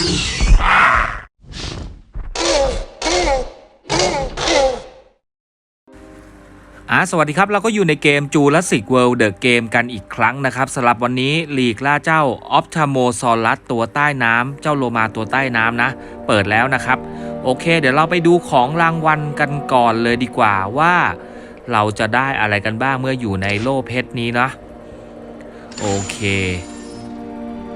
อ่าสวัสดีครับ เราก็อยู่ในเกม Jurassic World The Game กันอีกครั้งนะครับสำหรับวันนี้ลีกล่าเจ้า o p t h a m o s a u r u s ตัวใต้น้ำเจ้าโลมาตัวใต้น้ำนะ เปิดแล้วนะครับ โอเค เดี๋ยวเราไปดูของรางวัลกันก่อนเลยดีกว่าว่า เราจะได้อะไรกันบ้างเมื่ออยู่ในโล่เพชรนี้นะโอเค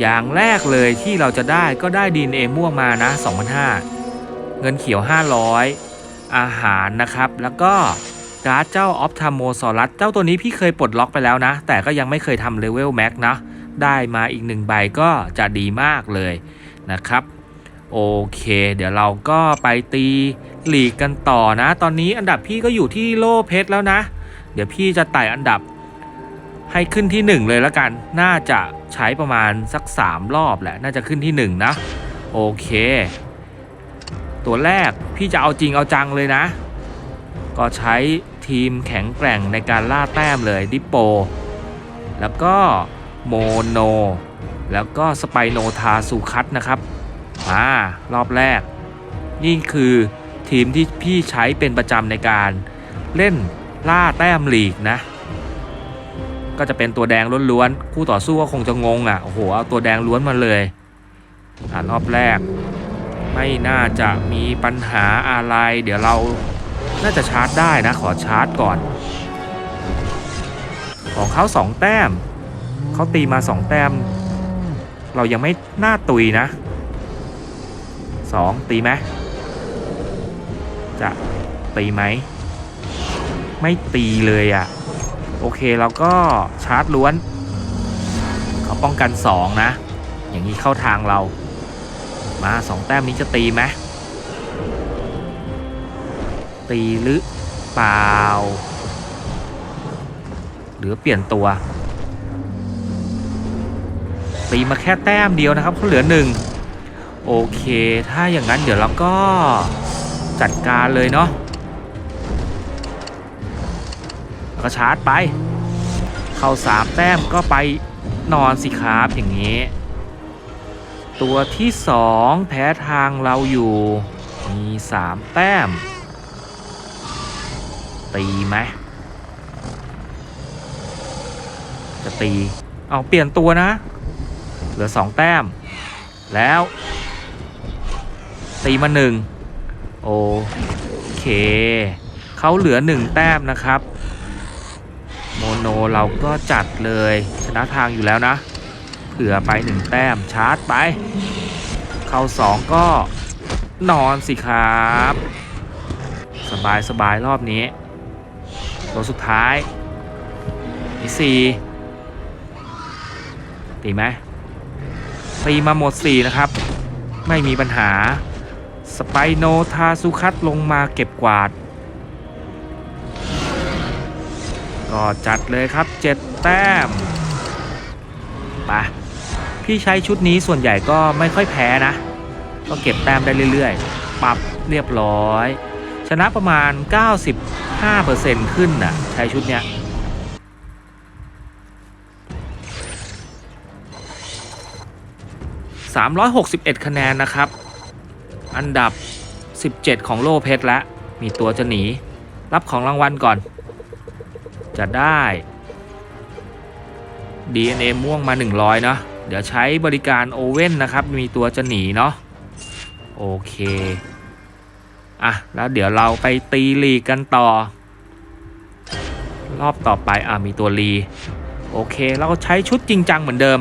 อย่างแรกเลยที่เราจะได้ก็ได้ดินเอม่วงมานะ2,500 เงินเขียว 500 อาหารนะครับ แล้วก็การ์ดเจ้าออฟทามโมซอรัสเจ้าตัวนี้พี่เคยปลดล็อกไปแล้วนะ แต่ก็ยังไม่เคยทำเลเวลแม็กนะ ได้มาอีกหนึ่งใบก็จะดีมากเลยนะครับ โอเค เดี๋ยวเราก็ไปตีหลีกกันต่อนะ ตอนนี้อันดับพี่ก็อยู่ที่โล่เพชรแล้วนะ เดี๋ยวพี่จะไต่อันดับ ให้ขึ้นที่ 1 เลยล้วกัน น่าจะใช้ประมาณสัก 3 รอบแหละ น่าจะขึ้นที่ 1 นะ โอเค ตัวแรกพี่จะเอาจริงเอาจังเลยนะ ก็ใช้ทีมแข็งแกร่งในการล่าแต้มเลยดิโป แล้วก็โมโน แล้วก็สไปโนทาซูคัตนะครับมารอบแรก นี่คือทีมที่พี่ใช้เป็นประจำในการเล่นล่าแต้มลีกนะ ก็จะเป็นตัวแดงล้วนๆคู่ต่อสู้ก็คงจะงงอะโอ้โหเอาตัวแดงล้วนมาเลยอ่ารอบแรก ไม่น่าจะมีปัญหาอะไร เดี๋ยวเราน่าจะชาร์จได้นะ ขอชาร์จก่อน ของเขาสองแต้มเขาตีมาสองแต้ม เรายังไม่น่าตุยนะสองตีไหมจะตีไหม ไม่ตีเลยอะ่ะ โอเคเราก็ชาร์จล้วน เขาป้องกันสองนะ อย่างนี้เข้าทางเรา มาสองแต้มนี้จะตีไหมตีหรือเปล่า หรือเปลี่ยนตัว ตีมาแค่แต้มเดียวนะครับเขาเหลือหนึ่งโอเค ถ้าอย่างนั้นเดี๋ยวเราก็จัดการเลยเนาะ แล้วก็ชาร์จไป เข้าสามแต้มก็ไปนอนสิครับอย่างนี้ ตัวที่สองแพ้ทางเราอยู่ มีสามแต้ม ตีไหมจะตี เอาเปลี่ยนตัวนะ เหลือสองแต้ม แล้ว ตีมาหนึ่งโอเค เขาเหลือหนึ่งแต้มนะครับ โนเราก็จัดเลยชนะทางอยู่แล้วนะ เผื่อไปหนึ่งแต้มชาร์จไป เข้าสองก็นอนสิครับ สบายสบายรอบนี้ตัวสุดท้ายมีสี่ตีไหมตีมาหมดสี่นะครับ ไม่มีปัญหา สไปโนทาสุคัตลงมาเก็บกวาด ก็จัดเลยครับเจ็ดแต้มไปพี่ใช้ชุดนี้ส่วนใหญ่ก็ไม่ค่อยแพ้นะ ก็เก็บแต้มได้เรื่อยๆ ปรับเรียบร้อย ชนะประมาณ 95%ขึ้นน่ะ ใช้ชุดเนี้ย361 คะแนนนะครับ อันดับ 17 ของโลเพชรแล้วมีตัวจะหนี รับของรางวัลก่อน จะได้ DNA ม่วงมา 100 เนาะเดี๋ยวใช้บริการโอเว่นนะครับ มีตัวจะหนีเนาะโอเค อะ แล้วเดี๋ยวเราไปตีลีกันต่อ รอบต่อไป อะ มีตัวรีโอเคเราก็ใช้ชุดจริงจังเหมือนเดิม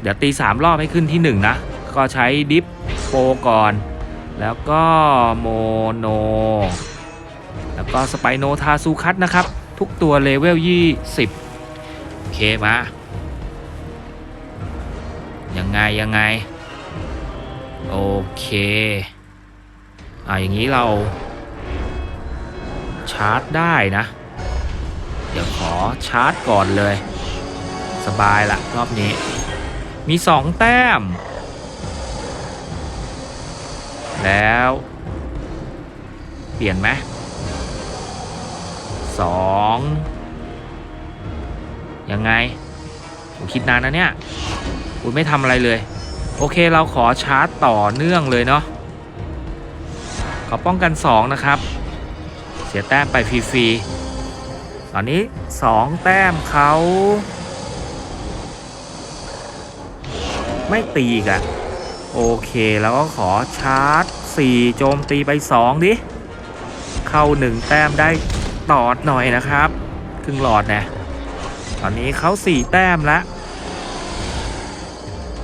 เดี๋ยวตีสามรอบให้ขึ้นที่หนึ่งนะ ก็ใช้ดิฟโปก่อน แล้วก็โมโน ก็สไปโนทาซูคัตนะครับ ทุกตัวเลเวล 20 โอเคมา ยังไง ยังไง โอเคอ่าอย่างนี้เรา ชาร์จได้นะ เดี๋ยวขอชาร์จก่อนเลย สบายละรอบนี้ มีสองแต้ม แล้ว เปลี่ยนไหม สองยังไงผมคิดนานนะเนี่ยคุณไม่ทำอะไรเลย โอเคเราขอชาร์จต่อเนื่องเลยเนาะขอป้องกัน 2 นะครับ เสียแต้มไปฟรีๆตอนนี้ 2 แต้มเขา ไม่ตีอีกันโอเคแล้วก็ขอชาร์จ 4 โจมตีไป 2 ดิ เข้า 1 แต้มได้ ตอดหน่อยนะครับ ครึ่งหลอดนะตอนนี้เขา4แต้มแล้ว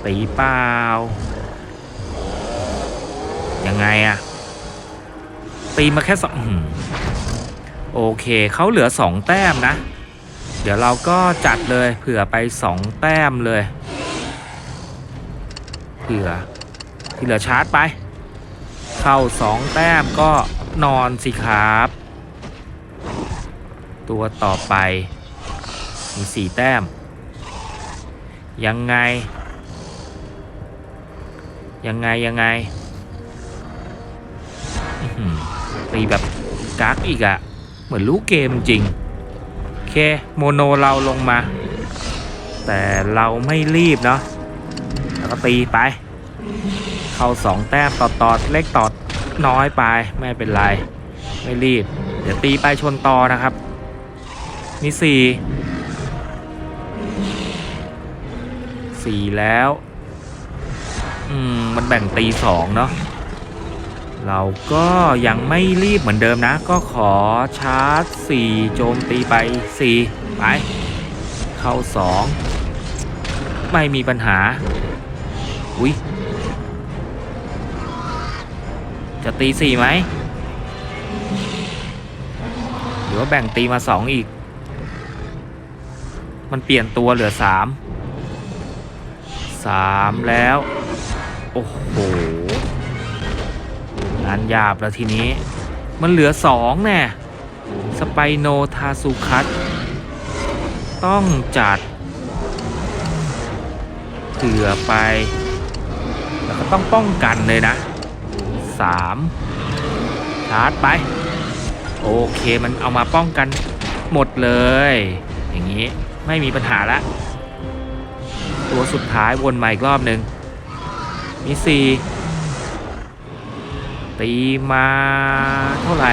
ตีเปล่า ยังไงอะตีมาแค่สองโอเคเขาเหลือสองแต้มนะ เดี๋ยวเราก็จัดเลยเผื่อไปสองแต้มเลยเผื่อที่เหลือชาร์จไป เข้าสองแต้มก็นอนสิครับ ตัวต่อไปมีสี่แต้ม ยังไง ยังไง ยังไงตีแบบกักอีกอะเหมือนรู้เกมจริง โอเค โมโนเราลงมา แต่เราไม่รีบเนาะแล้วก็ตีไป เข้าสองแต้มต่อตอดเล็กตอดน้อยไป ไม่เป็นไร ไม่รีบ เดี๋ยวตีไปชนต่อนะครับ มีสี่สี่แล้ว อืม มันแบ่งตีสองเนาะเราก็ยังไม่รีบเหมือนเดิมนะ ก็ขอชาร์จ 4 โจมตีไป 4 ไป เข้า 2 ไม่มีปัญหา อุ้ยจะตี 4 ไหมหรือว่าแบ่งตีมา 2 อีก มันเปลี่ยนตัวเหลือ3 3แล้ว โอ้โหงานหยาบแล้วทีนี้ มันเหลือสองแน่สไปโนทาสุคัตต้องจัดเผื่อไป แล้วก็ต้องป้องกันเลยนะสามชาร์จไป โอเคมันเอามาป้องกันหมดเลย อย่างนี้ ไม่มีปัญหาละ ตัวสุดท้ายวนมาอีกรอบหนึ่งมีสี่ตีมาเท่าไหร่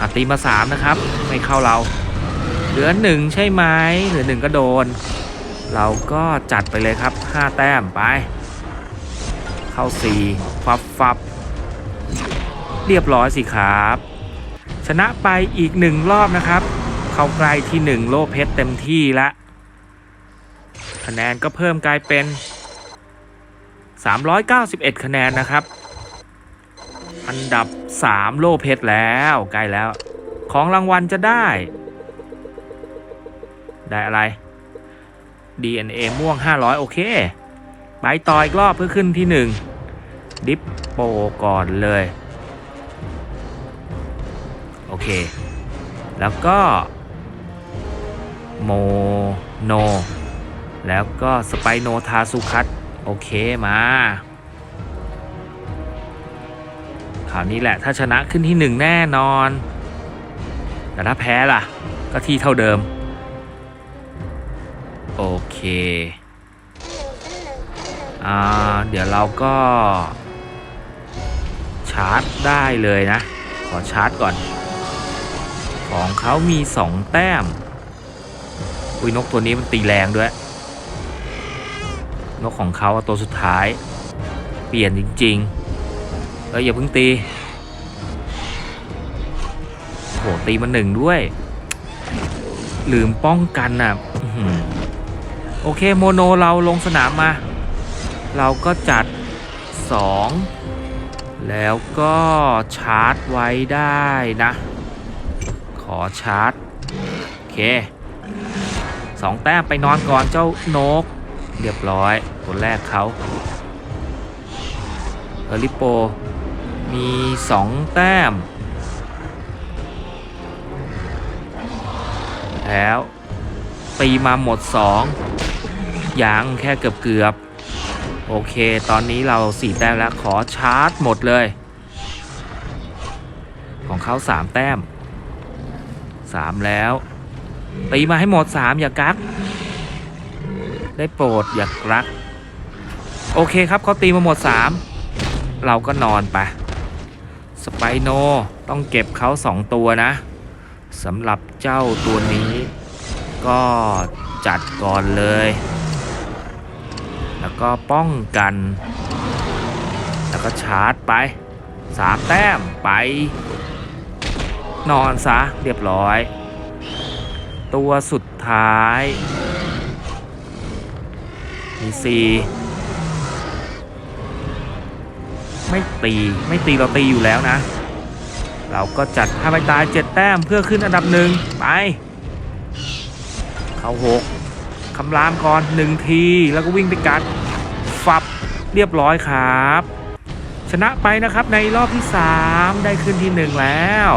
อะตีมาสามนะครับ ไม่เข้าเรา เหลือหนึ่งใช่ไหมเหลือหนึ่งก็โดน เราก็จัดไปเลยครับห้าแต้มไป เข้าสี่ฟับฟับเรียบร้อยสิครับ ชนะไปอีกหนึ่งรอบนะครับ เข้าใกล้ที่หนึ่งโลเพชรเต็มที่ละคะแนนก็เพิ่มกลายเป็น 391 คะแนนนะครับ อันดับ 3 โลเพชรแล้วใกล้แล้ว ของรางวัลจะได้ ได้อะไร DNA ม่วง 500 โอเค ไปต่ออีกรอบเพื่อขึ้นที่ 1 ดิปโปก่อนเลย โอเค แล้วก็ โมโน แล้วก็สไปโนทาสุคัตโอเคมาคราวนี้แหละถ้าชนะขึ้นที่หนึ่งแน่นอน แต่ถ้าแพ้ล่ะ ก็ที่เท่าเดิม โอเคอ่าเดี๋ยวเราก็ ชาร์จได้เลยนะ ขอชาร์จก่อน ของเขามีสองแต้ม อุ้ยนกตัวนี้มันตีแรงด้วย นกของเขาตัวสุดท้าย เปลี่ยนจริงๆเอ้ยอย่าเพิ่งตีโหตีมาหนึ่งด้วย ลืมป้องกันน่ะโอเคโมโนเราลงสนามมา เราก็จัด 2 แล้วก็ชาร์จไว้ได้นะ ขอชาร์จ โอเค สองแต้มไปนอนก่อนเจ้านก เรียบร้อยคนแรกเขาเอลิโปมีสองแต้ม แล้วตีมาหมดสองยังแค่เกือบเกือบๆโอเค ตอนนี้เราสี่แต้มแล้วขอชาร์จหมดเลย ของเขาสามแต้มสามแล้ว ตีมาให้หมดสามอย่ากัก ได้โปรดอย่ากัก โอเคครับเขาตีมาหมด3เราก็นอนไป สไปโนต้องเก็บเขาสองตัวนะสำหรับเจ้าตัวนี้ ก็จัดก่อนเลย แล้วก็ป้องกัน แล้วก็ชาร์จไปสามแต้มไป นอนซะเรียบร้อย ตัวสุดท้าย มีสี่ไม่ตีไม่ตีเราตีอยู่แล้วนะ เราก็จัดให้ไปตายเจ็ดแต้มเพื่อขึ้นอันดับหนึ่งไป เข้าหกคำรามก่อนหนึ่งทีแล้วก็วิ่งไปกัดฝับเรียบร้อยครับ ชนะไปนะครับในรอบที่ 3 ได้ขึ้นที่ 1 แล้ว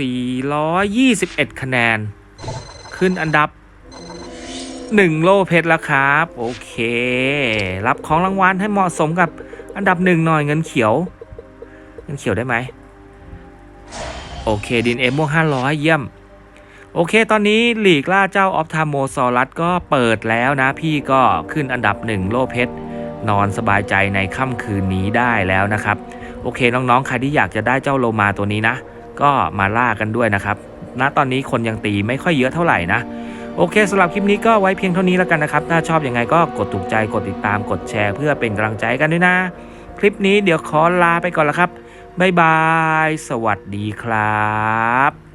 421 คะแนน ขึ้นอันดับ 1 โลเพชรแล้วครับ โอเค รับของรางวัลให้เหมาะสมกับอันดับหนึ่งหน่อยเงินเขียว เงินเขียวได้ไหม โอเค ดินเอมม่วง500เยี่ยม โอเค ตอนนี้หลีกล่าเจ้าออฟทามโมซอรัสก็เปิดแล้วนะ พี่ก็ขึ้นอันดับหนึ่งโลเพชรนอนสบายใจในค่ำคืนนี้ได้แล้วนะครับ โอเค น้อง ๆ ใครที่อยากจะได้เจ้าโลมาตัวนี้นะ ก็มาล่ากันด้วยนะครับณตอนนี้คนยังตีไม่ค่อยเยอะเท่าไหร่นะ โอเคสำหรับคลิปนี้ก็ไว้เพียงเท่านี้แล้วกันนะครับ ถ้าชอบอยังไงก็กดถูกใจกดติดตามกดแชร์เพื่อเป็นกำลังใจกันด้วยนะ คลิปนี้เดี๋ยวขอลาไปก่อนละครับบ๊ายบาย สวัสดีครับ